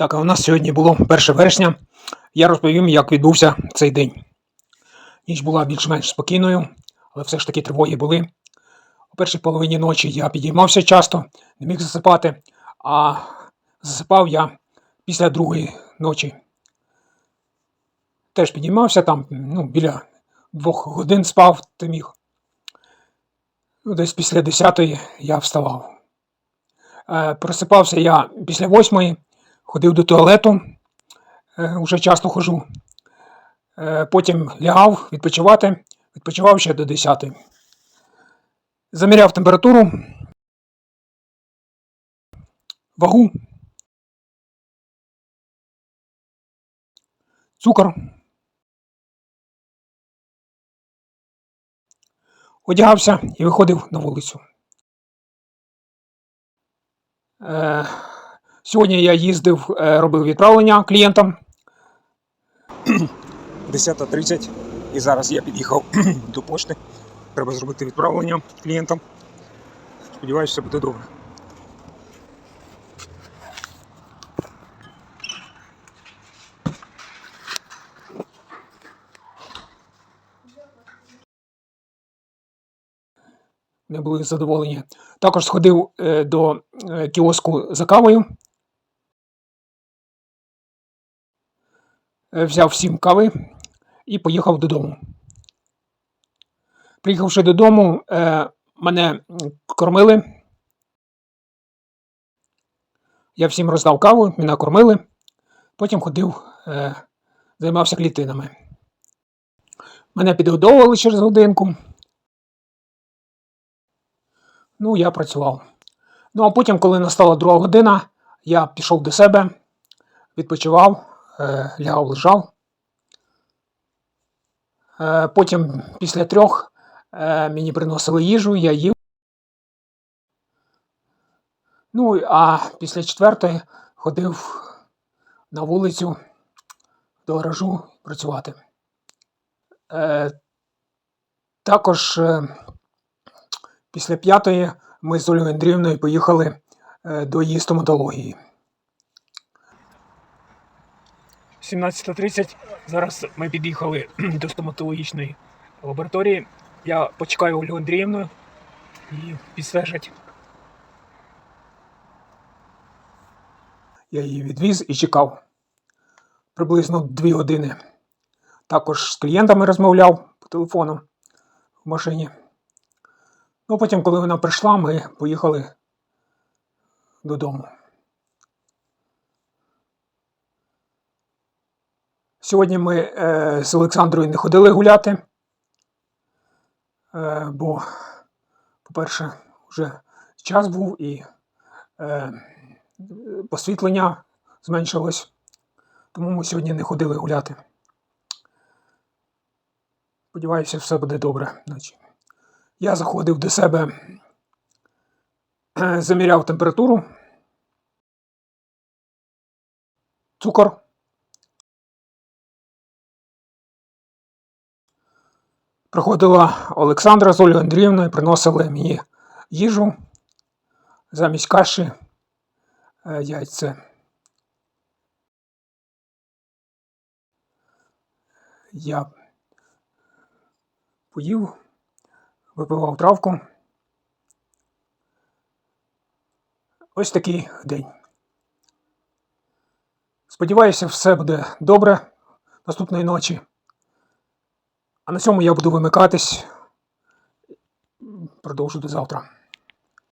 Так, а у нас сьогодні було 1 вересня. Я розповім, як відбувся цей день. Ніч була більш-менш спокійною, але все ж таки тривоги були. У першій половині ночі я підіймався часто, не міг засипати, а засипав я після другої ночі. Теж підіймався там, ну, біля двох годин спав, ти міг. Ну, десь після 10 я вставав. Е, Просипався я після восьмої, ходив до туалету, е, вже часто хожу. Е, Потім лягав відпочивати, відпочивав ще до 10. Заміряв температуру, вагу, цукор. Одягався і виходив на вулицю. Сьогодні я їздив, е, робив відправлення клієнтам. 10.30 і зараз я під'їхав до пошти. Треба зробити відправлення клієнтам. Сподіваюся, все буде добре. Не були задоволені. Також сходив е, до е, кіоску за кавою. Взяв сім кави і поїхав додому. Приїхавши додому, е, мене кормили. Я всім роздав каву, мене кормили. Потім ходив, е, займався клітинами. Мене підгодовували через годинку. Ну, я працював. Ну, а потім, коли настала друга година, я пішов до себе, відпочивав, е, лягав, лежав. Е, потім, після трьох, е, мені приносили їжу, я їв. Ну, а після четвертої ходив на вулицю до гаражу працювати. Е, також е, після п'ятої ми з Ольгою Андріївною поїхали е, до її стоматології. 17.30. Зараз ми під'їхали до стоматологічної лабораторії. Я почекаю Ольгу Андріївну і підсвежать. Я її відвіз і чекав приблизно 2 години. Також з клієнтами розмовляв по телефону в машині. Ну, потім, коли вона прийшла, ми поїхали додому. Сьогодні ми е, з Олександрою не ходили гуляти, е, бо, по-перше, вже час був і е, посвітлення зменшилось, тому ми сьогодні не ходили гуляти. Сподіваюся, все буде добре. Я заходив до себе, заміряв температуру, цукор. Приходила Олександра з Ольгою Андріївною, приносили мені їжу замість каші, е, яйця. Я поїв, випивав травку. Ось такий день. Сподіваюся, все буде добре наступної ночі. А на цьому я буду вимикатись. Продовжу до завтра.